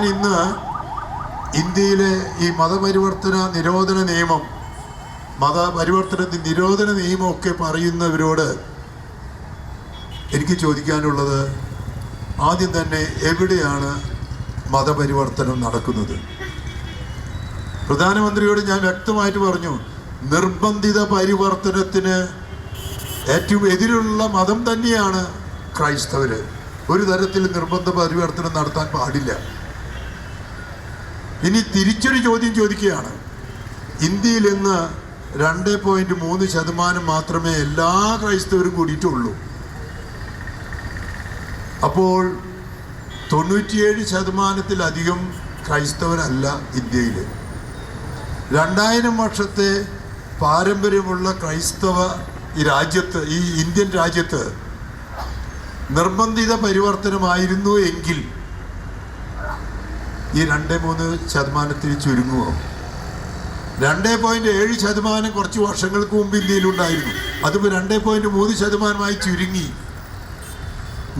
ഞാൻ ഇന്ന് ഇന്ത്യയിലെ ഈ മതപരിവർത്തന നിരോധന നിയമം മതപരിവർത്തനത്തിന്റെ നിരോധന നിയമമൊക്കെ പറയുന്നവരോട് എനിക്ക് ചോദിക്കാനുള്ളത് ആദ്യം തന്നെ എവിടെയാണ് മതപരിവർത്തനം നടക്കുന്നത്? പ്രധാനമന്ത്രിയോട് ഞാൻ വ്യക്തമായിട്ട് പറഞ്ഞു നിർബന്ധിത പരിവർത്തനത്തിന് ഏറ്റവും എതിരുള്ള മതം തന്നെയാണ് ക്രൈസ്തവര്. ഒരു തരത്തിൽ നിർബന്ധ പരിവർത്തനം നടത്താൻ പാടില്ല. ഇനി തിരിച്ചൊരു ചോദ്യം ചോദിക്കുകയാണ്. ഇന്ത്യയിൽ ഇന്ന് രണ്ട് പോയിന്റ് മൂന്ന് ശതമാനം മാത്രമേ എല്ലാ ക്രൈസ്തവരും കൂടിയിട്ടുള്ളൂ. അപ്പോൾ തൊണ്ണൂറ്റിയേഴ് ശതമാനത്തിലധികം ക്രൈസ്തവരല്ല ഇന്ത്യയിൽ രണ്ടായിരം വർഷത്തെ പാരമ്പര്യമുള്ള ക്രൈസ്തവ ഈ രാജ്യത്ത് ഈ ഇന്ത്യൻ രാജ്യത്ത് നിർബന്ധിത പരിവർത്തനമായിരുന്നു എങ്കിൽ ഈ രണ്ട് മൂന്ന് ശതമാനത്തിൽ ചുരുങ്ങുമോ രണ്ട് പോയിന്റ് ഏഴ് ശതമാനം കുറച്ച് വർഷങ്ങൾക്ക് മുമ്പ് ഇന്ത്യയിലുണ്ടായിരുന്നു അതിപ്പോൾ രണ്ട് പോയിന്റ് മൂന്ന് ശതമാനമായി ചുരുങ്ങി.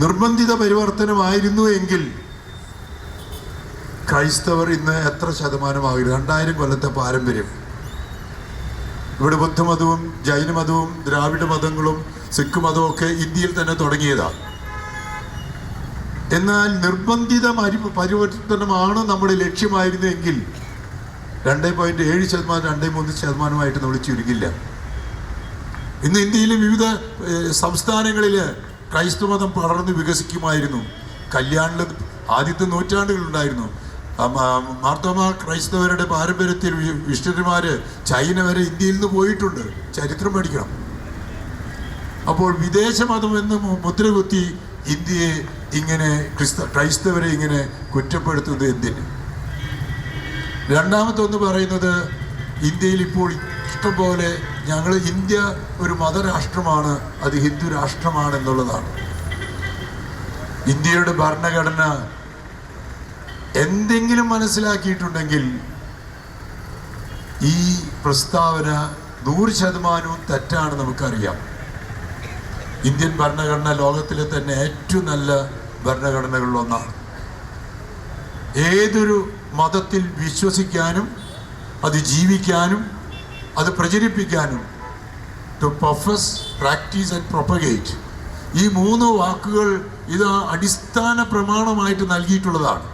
നിർബന്ധിത പരിവർത്തനമായിരുന്നു എങ്കിൽ ക്രൈസ്തവർ ഇന്ന് എത്ര ശതമാനമാകും രണ്ടായിരം കൊല്ലത്തെ പാരമ്പര്യം. ഇവിടെ ബുദ്ധമതവും ജൈനമതവും ദ്രാവിഡ മതങ്ങളും സിഖ് മതവും ഒക്കെ ഇന്ത്യയിൽ തന്നെ തുടങ്ങിയതാണ് എന്നാൽ നിർബന്ധിത പരി- പരിവർത്തനമാണ് നമ്മുടെ ലക്ഷ്യമായിരുന്നെങ്കിൽ രണ്ട് പോയിന്റ് ഏഴ് ശതമാനം രണ്ട് മൂന്ന് ശതമാനമായിട്ട് നമ്മൾ ചുരുങ്ങില്ല ഇന്ന് ഇന്ത്യയിലെ വിവിധ സംസ്ഥാനങ്ങളിൽ ക്രൈസ്തവ മതം പടർന്ന് വികസിക്കുമായിരുന്നു. കല്യാണിൽ ആദ്യത്തെ നൂറ്റാണ്ടുകളുണ്ടായിരുന്നു മാർത്തോമ ക്രൈസ്തവരുടെ പാരമ്പര്യത്തിൽ വി- ചൈന വരെ ഇന്ത്യയിൽ നിന്ന് പോയിട്ടുണ്ട്. ചരിത്രം പഠിക്കണം. അപ്പോൾ വിദേശ മതം എന്ന് മുദ്രകുത്തി ഇന്ത്യയെ ഇങ്ങനെ ക്രിസ്ത ക്രൈസ്തവരെ ഇങ്ങനെ കുറ്റപ്പെടുത്തുന്നത് എന്തിന്? രണ്ടാമത്തെ ഒന്ന് പറയുന്നത് ഇന്ത്യയിൽ ഇപ്പോൾ ഇഷ്ടംപോലെ ഞങ്ങൾ ഇന്ത്യ ഒരു മതരാഷ്ട്രമാണ് അത് ഹിന്ദു രാഷ്ട്രമാണ് എന്നുള്ളതാണ് ഇന്ത്യയുടെ ഭരണഘടന എന്തെങ്കിലും മനസ്സിലാക്കിയിട്ടുണ്ടെങ്കിൽ ഈ പ്രസ്താവന നൂറ് ശതമാനവും തെറ്റാണ് നമുക്കറിയാം. ഇന്ത്യൻ ഭരണഘടന ലോകത്തിലെ തന്നെ ഏറ്റവും നല്ല ഭരണഘടനകളിലൊന്നാണ് ഏതൊരു മതത്തിൽ വിശ്വസിക്കാനും അത് ജീവിക്കാനും അത് പ്രചരിപ്പിക്കാനും to profess practice and propagate ഈ മൂന്ന് വാക്കുകൾ ഇത് അടിസ്ഥാന പ്രമാണമായിട്ട് നൽകിയിട്ടുള്ളതാണ്.